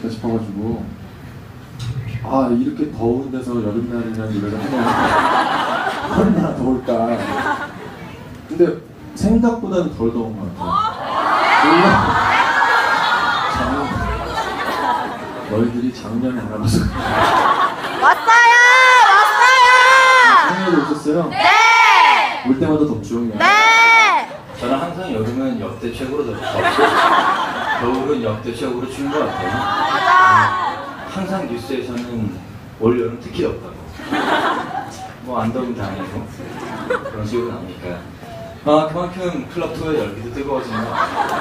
해야겠다 싶어가지고 아 이렇게 더운 데서 여름날이라는 노래를 하면 얼마나 더울까 근데 생각보다는 덜 더운 것 같아요 작- 너희들이 작년에 알아봐서 왔어요! 왔어요! 작년에도 오셨어요? 네! 올 때마다 덥죠 네! 저는 항상 여름은 역대 최고로 덥고 겨울은 역대 최고로 추운 것 같아요. 맞아! 항상 뉴스에서는 올 여름 특히 덥다고. 뭐 안 더운 게 아니고 그런 식으로 나오니까. 아 그만큼 클럽 투어의 열기도 뜨거워지는 것 같아요.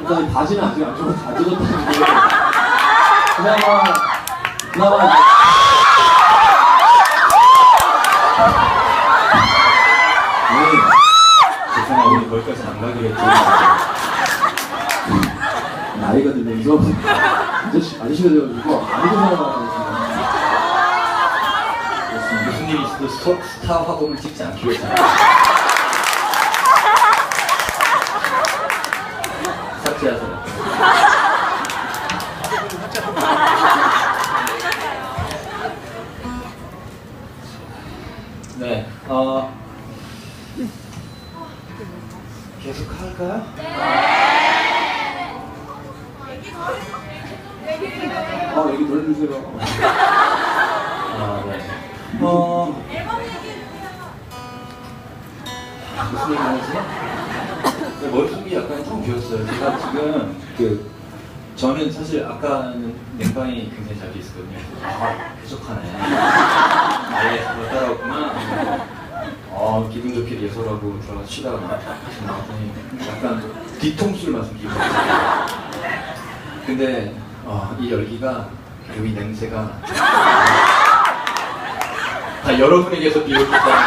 일단 이 바지는 아직 안 좋아 다 젖었다는 게 그나마 그나마 이제 오늘 죄송하 오늘 거기까지 안 가기로 했죠. 나이가 들면서 아저씨, 아저씨가 돼가지고 아무도 생각하고 무슨 일이 있어도 스타, 스타 화보를 찍지 않기로 했잖아요. 삭제하세요. 네, 어, 계속 할까요? 아 얘기 더 해주세요 아, 네. 어, 무슨 얘기 하지? 네, 머릿속이 약간 텅 비었어요. 제가 지금 그 저는 사실 아까는 냉방이 굉장히 잘 돼 있었거든요. 아, 부족하네. 아예 그걸 따라왔구나. 어, 기분 좋게 예솔하고 들어가서 쉬다가 나왔더니 약간 뒤통수를 맞은 기분이. 근데 어, 이 열기가 그리고 이 냄새가 다 여러분에게서 같다는 감사합니다.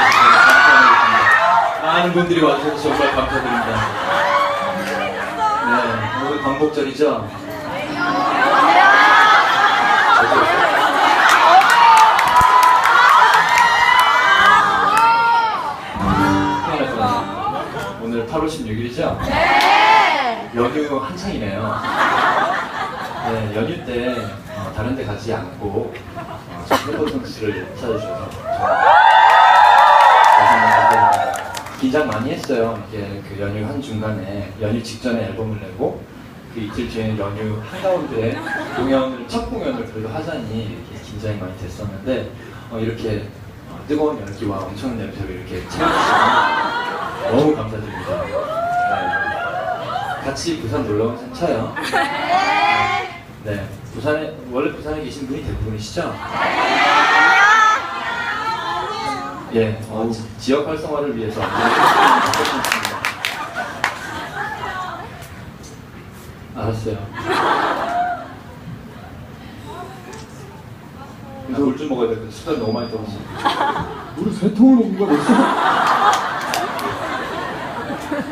많은 분들이 와주셔서 정말 감사드립니다. 네, 오늘 광복절이죠? 오늘 8월 16일이죠? 네! 연휴 한창이네요. 네, 연휴 때 어, 다른 데 가지 않고 어, 최고 선수를 찾아주셔서 정말. 긴장 많이 했어요. 이게 그 연휴 한 중간에 연휴 직전에 앨범을 내고 그 이틀 뒤에 연휴 한가운데 공연을 첫 공연을 그래도 하자니 긴장이 많이 됐었는데 어, 이렇게 어, 뜨거운 열기와 엄청난 냄새로 이렇게 채워주시면 너무 감사드립니다. 네. 같이 부산 놀러 온 산차요. 네, 부산에 원래 부산에 계신 분이 대부분이시죠? 예, 어, 지- 지역 활성화를 위해서. 알았어요. 물좀 먹어야 돼. 수단 너무 많이 떨었어. 우리 세 통을 먹은 거 벌써?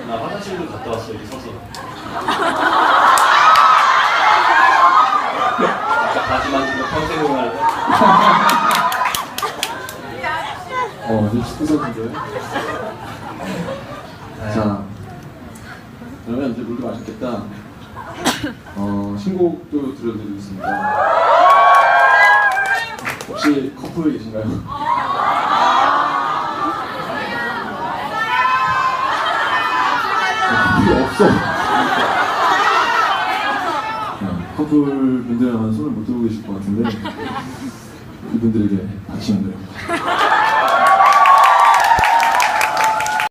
나 화장실도 갔다 왔어 여기 서서. 아까 바지 만지고 평생 응할 때. 어 립스틱 선인데 네. 자 그러면 이제 물도 마셨겠다. 어 신곡도 들려드리겠습니다. 혹시 커플 계신가요? 없어. 네, 커플 아마 손을 못 들고 계실 것 같은데 이분들에게 바치는 거예요